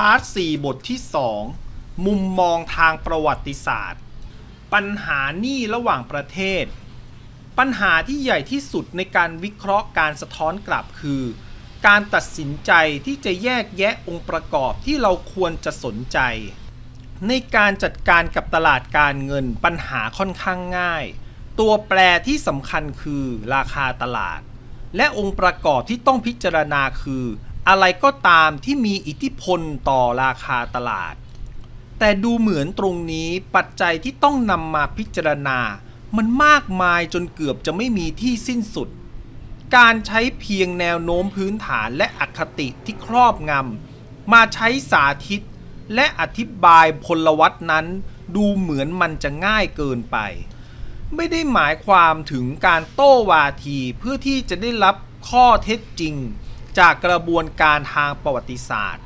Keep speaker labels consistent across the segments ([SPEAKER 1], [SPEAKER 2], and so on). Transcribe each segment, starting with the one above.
[SPEAKER 1] พาร์ท4บทที่ 2 มุมมองทางประวัติศาสตร์ ปัญหาหนี้ระหว่างประเทศ ปัญหาที่ใหญ่ที่สุดในการวิเคราะห์การสะท้อนกลับคือ การตัดสินใจที่จะแยกแยะองค์ประกอบที่เราควรจะสนใจ ในการจัดการกับตลาดการเงินปัญหาค่อนข้างง่าย ตัวแปรที่สำคัญคือราคาตลาด และองค์ประกอบที่ต้องพิจารณาคือ อะไรก็ตามที่มีอิทธิพลต่อราคาตลาด แต่ดูเหมือนตรงนี้ปัจจัยที่ต้องนำมาพิจารณา มันมากมายจนเกือบจะไม่มีที่สิ้นสุด การใช้เพียงแนวโน้มพื้นฐานและอคติที่ครอบงำมาใช้สาธิตและอธิบายพลวัตนั้น ดูเหมือนมันจะง่ายเกินไป ไม่ได้หมายความถึงการโต้วาทีเพื่อที่จะได้รับข้อเท็จจริง จากกระบวนการทางประวัติศาสตร์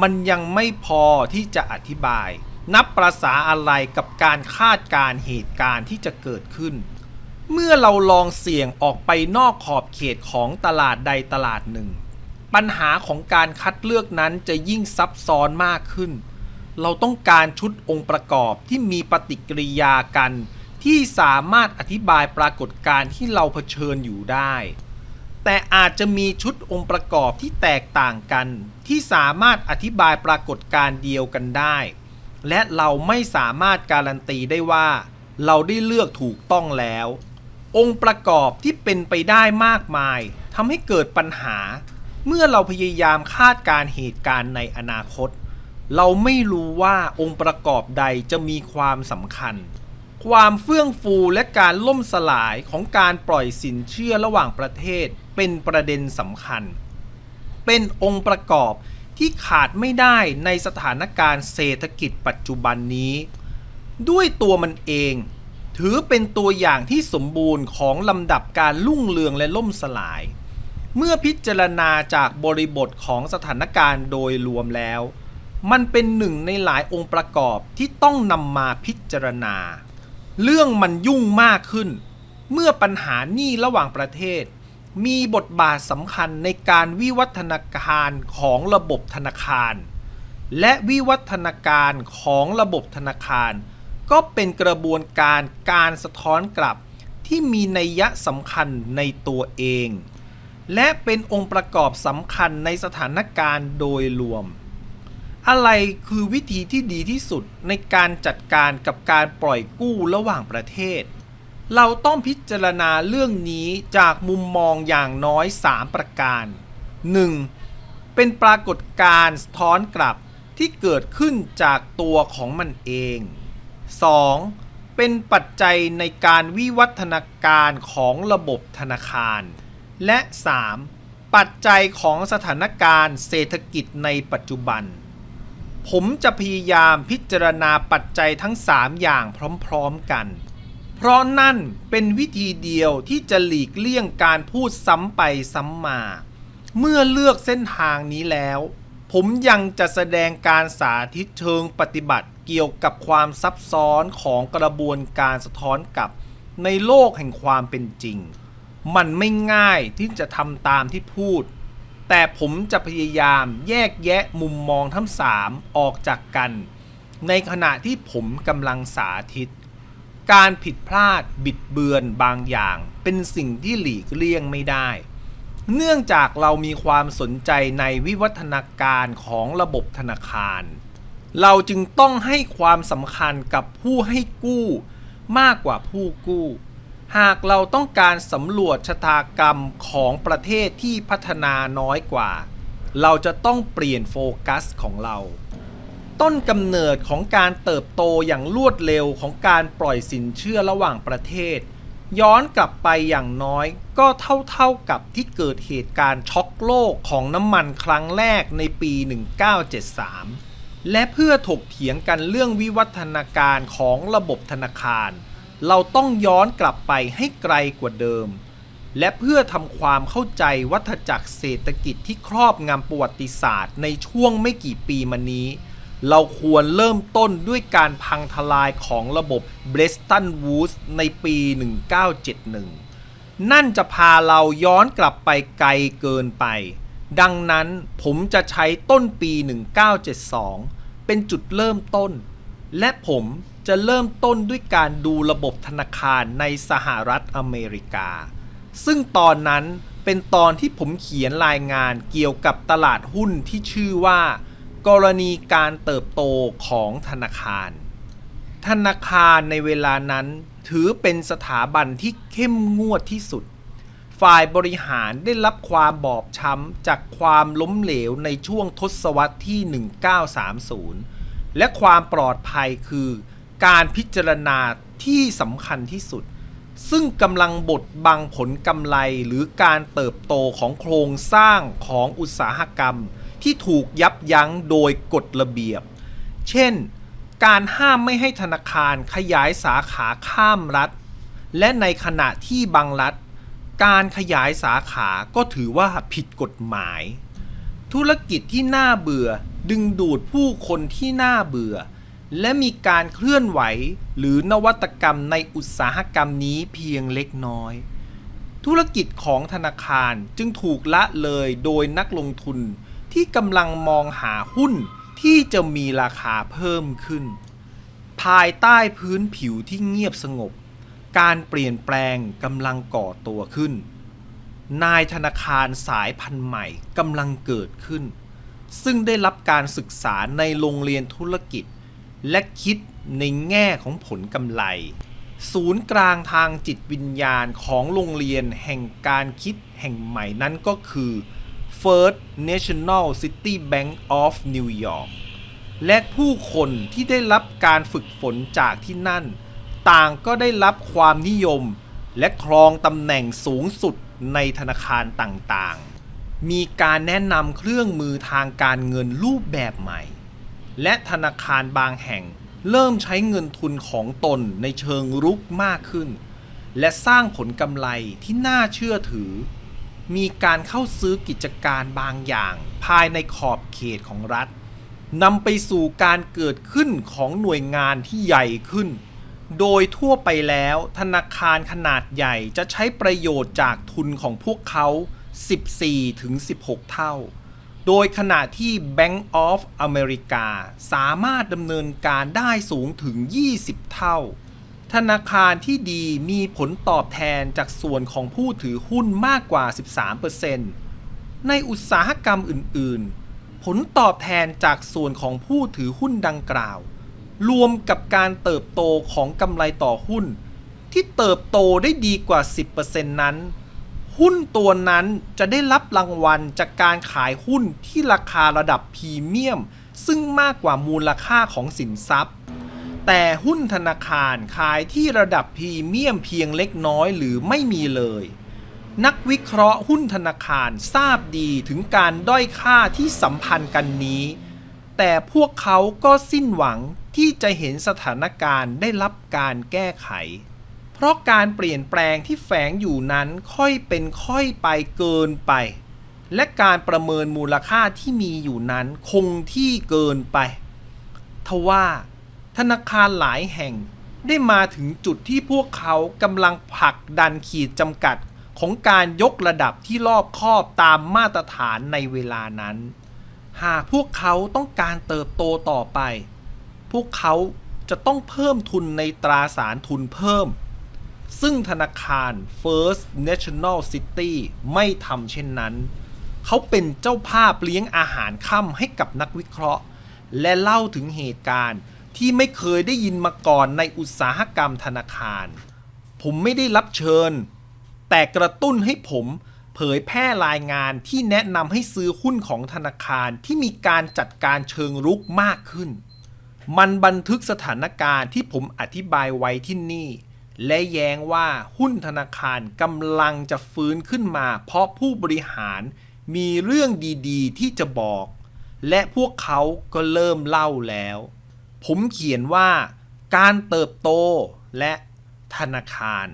[SPEAKER 1] มันยังไม่พอที่จะอธิบาย นับประษาอะไรกับการคาดการเหตุการณ์ที่จะเกิดขึ้น เมื่อเราลองเสี่ยงออกไปนอกขอบเขตของตลาดใดตลาดหนึ่ง ปัญหาของการคัดเลือกนั้นจะยิ่งซับซ้อนมากขึ้น เราต้องการชุดองค์ประกอบที่มีปฏิกิริยากัน ที่สามารถอธิบายปรากฏการณ์ที่เราเผชิญอยู่ได้ แต่อาจจะมีชุดองค์ประกอบที่แตกต่างกัน ที่สามารถอธิบายปรากฏการณ์เดียวกันได้ และเราไม่สามารถการันตีได้ว่า เราได้เลือกถูกต้องแล้ว องค์ประกอบที่เป็นไปได้มากมายทำให้เกิดปัญหา เมื่อเราพยายามคาดการณ์เหตุการณ์ในอนาคต เราไม่รู้ว่าองค์ประกอบใดจะมีความสำคัญ ความเฟื่องฟูและการล่มสลายของการปล่อยสินเชื่อระหว่างประเทศเป็นประเด็นสำคัญ เป็นองค์ประกอบที่ขาดไม่ได้ในสถานการณ์เศรษฐกิจปัจจุบันนี้ ด้วยตัวมันเอง ถือเป็นตัวอย่างที่สมบูรณ์ของลำดับการลุ่งเรืองและล่มสลาย เมื่อพิจารณาจากบริบทของสถานการณ์โดยรวมแล้ว มันเป็นหนึ่งในหลายองค์ประกอบที่ต้องนำมาพิจารณา เรื่องมันยุ่งมากขึ้น เมื่อปัญหาหนี้ระหว่างประเทศ มีบทบาทสำคัญในการวิวัฒนาการของระบบธนาคาร และวิวัฒนาการของระบบธนาคาร ก็เป็นกระบวนการการสะท้อนกลับที่มีนัยยะสำคัญในตัวเอง และเป็นองค์ประกอบสำคัญในสถานการณ์โดยรวม อะไรคือวิธีที่ดีที่สุดในการจัดการกับการปล่อยกู้ระหว่างประเทศ เราต้องพิจารณาเรื่องนี้จากมุมมองอย่างน้อย 3 ประการ 1. เป็นปรากฏการณ์สะท้อนกลับที่เกิดขึ้นจากตัวของมันเอง 2. เป็นปัจจัยในการวิวัฒนาการของระบบธนาคาร และ 3. ปัจจัยของสถานการณ์เศรษฐกิจในปัจจุบัน ผมจะพยายามพิจารณาปัจจัยทั้ง 3 อย่างพร้อมๆกัน เพราะนั่นเป็นวิธีเดียวที่จะหลีกเลี่ยงการพูดซ้ำไปซ้ำมา เมื่อเลือกเส้นทางนี้แล้ว ผมยังจะแสดงการสาธิตเชิงปฏิบัติเกี่ยวกับความซับซ้อนของกระบวนการสะท้อนกลับในโลกแห่งความเป็นจริง มันไม่ง่ายที่จะทำตามที่พูด แต่ผมจะพยายามแยกแยะมุมมองทั้งสามออกจากกัน ในขณะที่ผมกำลังสาธิต การผิดพลาดบิดเบือนบางอย่าง เป็นสิ่งที่หลีกเลี่ยงไม่ได้ เนื่องจากเรามีความสนใจในวิวัฒนาการของระบบธนาคาร เราจึงต้องให้ความสำคัญกับผู้ให้กู้มากกว่าผู้กู้ หากเราต้องการสำรวจชะตากรรมของประเทศที่พัฒนาน้อยกว่า เราจะต้องเปลี่ยนโฟกัสของเรา ต้นกำเนิดของการเติบโตอย่างรวดเร็วของการปล่อยสินเชื่อระหว่างประเทศ ย้อนกลับไปอย่างน้อยก็เท่าๆกับที่เกิดเหตุการณ์ช็อกโลกของน้ำมันครั้งแรกในปี 1973 และเพื่อถกเถียงกันเรื่องวิวัฒนาการของระบบธนาคาร เราต้องย้อนกลับไปให้ไกลกว่าเดิม และเพื่อทำความเข้าใจวัฏจักรเศรษฐกิจที่ครอบงำประวัติศาสตร์ในช่วงไม่กี่ปีมานี้ เราควรเริ่มต้นด้วยการพังทลายของระบบเบรสตันวูดส์ในปี 1971 นั่นจะพาเราย้อนกลับไปไกลเกินไป ดังนั้นผมจะใช้ต้นปี 1972 เป็นจุดเริ่มต้น และผม จะเริ่มต้นด้วยการดูระบบธนาคารในสหรัฐอเมริกา ซึ่งตอนนั้นเป็นตอนที่ผมเขียนรายงานเกี่ยวกับตลาดหุ้นที่ชื่อว่า กรณีการเติบโตของธนาคาร ธนาคารในเวลานั้นถือเป็นสถาบันที่เข้มงวดที่สุด ฝ่ายบริหารได้รับความบอบช้ำจากความล้มเหลวในช่วงทศวรรษที่ 1930 และความปลอดภัยคือ การพิจารณาที่สำคัญที่สุด ซึ่งกำลังบดบังผลกำไรหรือการเติบโตของโครงสร้างของอุตสาหกรรม ที่ถูกยับยั้งโดยกฎระเบียบ เช่น การห้ามไม่ให้ธนาคารขยายสาขาข้ามรัฐ และในขณะที่บางรัฐ การขยายสาขาก็ถือว่าผิดกฎหมาย ธุรกิจที่น่าเบื่อดึงดูดผู้คนที่น่าเบื่อ และมีการเคลื่อนไหวหรือนวัตกรรมในอุตสาหกรรมนี้เพียงเล็กน้อย ธุรกิจของธนาคารจึงถูกละเลยโดยนักลงทุนที่กำลังมองหาหุ้นที่จะมีราคาเพิ่มขึ้น ภายใต้พื้นผิวที่เงียบสงบ การเปลี่ยนแปลงกำลังก่อตัวขึ้น นายธนาคารสายพันธุ์ใหม่กำลังเกิดขึ้น ซึ่งได้รับการศึกษาในโรงเรียนธุรกิจ และคิดในแง่ของผลกำไร ศูนย์กลางทางจิตวิญญาณของโรงเรียนแห่งการคิดแห่งใหม่นั้นก็คือ First National City Bank of New York และผู้คนที่ได้รับการฝึกฝนจากที่นั่น ต่างก็ได้รับความนิยม และครองตำแหน่งสูงสุดในธนาคารต่างๆ มีการแนะนำเครื่องมือทางการเงินรูปแบบใหม่ และธนาคารบางแห่ง เริ่มใช้เงินทุนของตนในเชิงรุกมากขึ้น และสร้างผลกำไรที่น่าเชื่อถือ มีการเข้าซื้อกิจการบางอย่างภายในขอบเขตของรัฐนำไปสู่การเกิดขึ้นของหน่วยงานที่ใหญ่ขึ้น โดยทั่วไปแล้วธนาคารขนาดใหญ่จะใช้ประโยชน์จากทุนของพวกเขา 14-16 เท่า โดยขณะที่ Bank of America สามารถดำเนินการได้สูงถึง 20 เท่า ธนาคารที่ดีมีผลตอบแทนจากส่วนของผู้ถือหุ้นมากกว่า 13%ในอุตสาหกรรมอื่น ๆ ผลตอบแทนจากส่วนของผู้ถือหุ้นดังกล่าว รวมกับการเติบโตของกำไรต่อหุ้น ที่เติบโตได้ดีกว่า 10%นั้น หุ้นตัวนั้นจะได้รับรางวัลจากการขายหุ้นที่ราคาระดับพรีเมียม ซึ่งมากกว่ามูลค่าของสินทรัพย์ แต่หุ้นธนาคารขายที่ระดับพรีเมียมเพียงเล็กน้อยหรือไม่มีเลย นักวิเคราะห์หุ้นธนาคารทราบดีถึงการด้อยค่าที่สัมพันธ์กันนี้ แต่พวกเขาก็สิ้นหวังที่จะเห็นสถานการณ์ได้รับการแก้ไข เพราะการเปลี่ยนแปลงที่แฝงอยู่นั้นค่อยเป็นค่อยไปเกินไป และการประเมินมูลค่าที่มีอยู่นั้นคงที่เกินไป ทว่าธนาคารหลายแห่งได้มาถึงจุดที่พวกเขากำลังผลักดันขีดจำกัดของการยกระดับที่รอบคอบตามมาตรฐานในเวลานั้น หากพวกเขาต้องการเติบโตต่อไป พวกเขาจะต้องเพิ่มทุนในตราสารทุนเพิ่ม ซึ่งธนาคาร First National City ไม่ทำเช่นนั้น เขาเป็นเจ้าภาพเลี้ยงอาหารค่ำให้กับนักวิเคราะห์ และเล่าถึงเหตุการณ์ที่ไม่เคยได้ยินมาก่อนในอุตสาหกรรมธนาคาร ผมไม่ได้รับเชิญ แต่กระตุ้นให้ผมเผยแพร่รายงานที่แนะนำให้ซื้อหุ้นของธนาคารที่มีการจัดการเชิงรุกมากขึ้น มันบันทึกสถานการณ์ที่ผมอธิบายไว้ที่นี่ และแย้งว่าหุ้นธนาคารกำลังจะฟื้นขึ้นมา เพราะผู้บริหารมีเรื่องดีๆ ที่จะบอก และพวกเขาก็เริ่มเล่าแล้ว ผมเขียนว่า การเติบโตและธนาคาร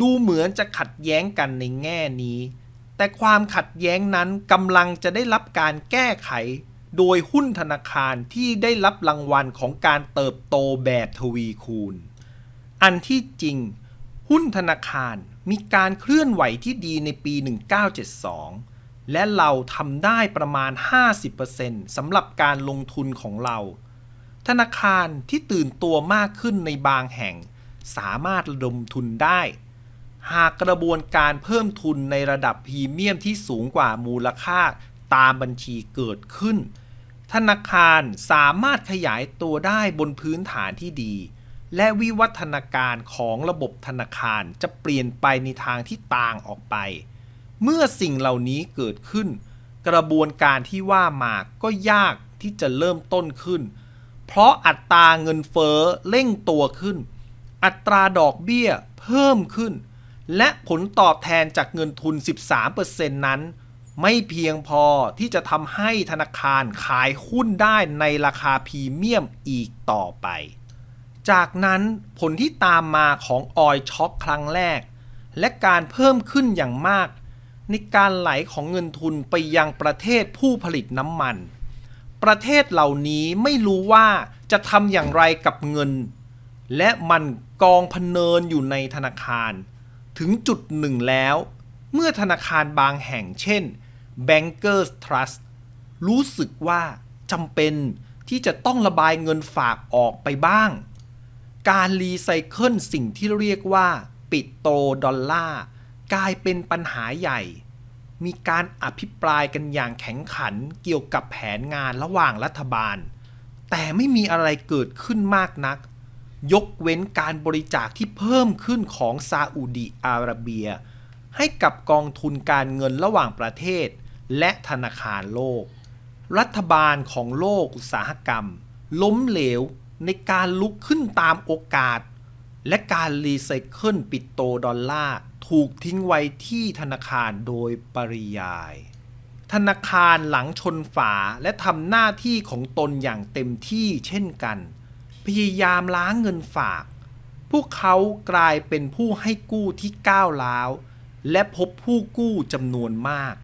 [SPEAKER 1] ดูเหมือนจะขัดแย้งกันในแง่นี้ แต่ความขัดแย้งนั้นกำลังจะได้รับการแก้ไข โดยหุ้นธนาคารที่ได้รับรางวัลของการเติบโตแบบทวีคูณ อันที่จริง หุ้นธนาคารมีการเคลื่อนไหวที่ดีในปี 1972 และเราทำได้ประมาณ 50%สำหรับการลงทุนของเรา ธนาคารที่ตื่นตัวมากขึ้นในบางแห่ง สามารถระดมทุนได้ หากกระบวนการเพิ่มทุนในระดับพรีเมียมที่สูงกว่ามูลค่าตามบัญชีเกิดขึ้น ธนาคารสามารถขยายตัวได้บนพื้นฐานที่ดี และวิวัฒนาการของระบบธนาคารจะเปลี่ยนไปในทางที่ต่างออกไป เมื่อสิ่งเหล่านี้เกิดขึ้น กระบวนการที่ว่ามาก็ยากที่จะเริ่มต้นขึ้น เพราะอัตราเงินเฟ้อเร่งตัวขึ้น อัตราดอกเบี้ยเพิ่มขึ้น และผลตอบแทนจากเงินทุน 13%นั้น ไม่เพียงพอที่จะทำให้ธนาคารขายหุ้นได้ในราคาพรีเมียมอีกต่อไป จากนั้นผลที่ตามมาของออยช็อคครั้งแรก และการเพิ่มขึ้นอย่างมาก ในการไหลของเงินทุนไปยังประเทศผู้ผลิตน้ำมัน ประเทศเหล่านี้ไม่รู้ว่าจะทำอย่างไรกับเงิน และมันกองพเนินอยู่ในธนาคาร ถึงจุดหนึ่งแล้ว เมื่อธนาคารบางแห่งเช่น Bankers Trust รู้สึกว่าจำเป็นที่จะต้องระบายเงินฝากออกไปบ้าง การรีไซเคิลสิ่งที่เรียกว่า ปิโตดอลลาร์กลายเป็นปัญหาใหญ่ มีการอภิปรายกันอย่างแข็งขันเกี่ยวกับแผนงานระหว่างรัฐบาล แต่ไม่มีอะไรเกิดขึ้นมากนัก ยกเว้นการบริจาคที่เพิ่มขึ้นของซาอุดีอาระเบีย ให้กับกองทุนการเงินระหว่างประเทศ และธนาคารโลก รัฐบาลของโลกอุตสาหกรรม ล้มเหลว ในการลุกขึ้นตามโอกาส และการรีไซเคิลปิโตดอลลาร์ถูกทิ้งไว้ที่ธนาคารโดยปริยาย ธนาคารหลังชนฝาและทำหน้าที่ของตนอย่างเต็มที่เช่นกัน พยายามล้างเงินฝาก พวกเขากลายเป็นผู้ให้กู้ที่ก้าวร้าว และพบผู้กู้จำนวนมาก